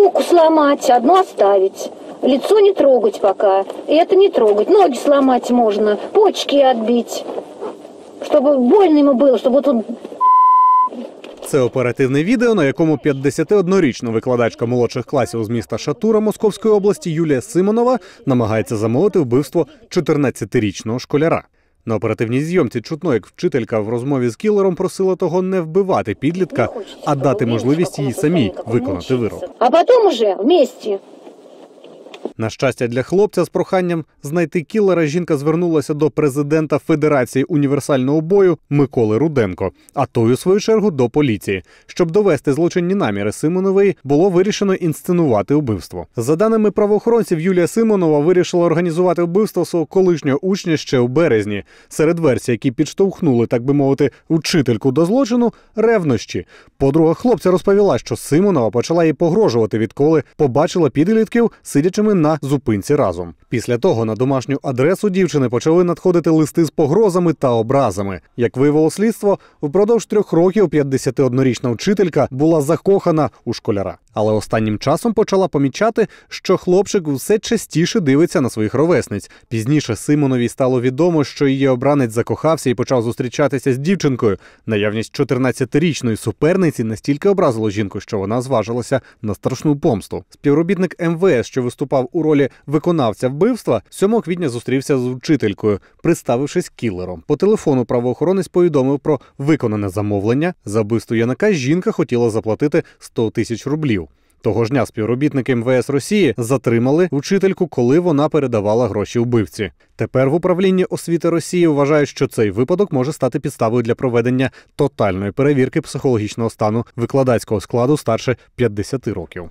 руку сломать, одну оставить. Лицо не трогать пока. И это не трогать. Ноги сломать можно, почки отбить. Чтобы больно ему было, чтобы вот он Це оперативне відео, на якому 51-річна викладачка молодших класів з міста Шатура Московської області Юлія Симонова намагається замовити вбивство 14-річного школяра. На оперативній зйомці чутно, як вчителька в розмові з кілером просила того не вбивати підлітка, а дати можливість їй самій виконати вирок. А потом уже вместе. На щастя для хлопця з проханням знайти кілера жінка звернулася до президента Федерації універсального бою Миколи Руденко, а той у свою чергу до поліції. Щоб довести злочинні наміри Симонової, було вирішено інсценувати убивство. За даними правоохоронців, Юлія Симонова вирішила організувати вбивство свого колишнього учня ще у березні. Серед версій, які підштовхнули, так би мовити, учительку до злочину, ревнощі. Подруга хлопця розповіла, що Симонова почала їй погрожувати, відколи побачила підлітків, сидячими на зупинці разом. Після того на домашню адресу дівчини почали надходити листи з погрозами та образами. Як виявило слідство, впродовж трьох років 51-річна вчителька була закохана у школяра. Але останнім часом почала помічати, що хлопчик все частіше дивиться на своїх ровесниць. Пізніше Симонові стало відомо, що її обранець закохався і почав зустрічатися з дівчинкою. Наявність 14-річної суперниці настільки образило жінку, що вона зважилася на страшну помсту. Співробітник МВС, що виступав у ролі виконавця вбивства, 7 квітня зустрівся з учителькою, представившись кілером. По телефону правоохоронець повідомив про виконане замовлення. За вбивство Янака жінка хотіла заплатити 100 тисяч рублів. Того ж дня співробітники МВС Росії затримали учительку, коли вона передавала гроші вбивці. Тепер в управлінні освіти Росії вважають, що цей випадок може стати підставою для проведення тотальної перевірки психологічного стану викладацького складу старше 50 років.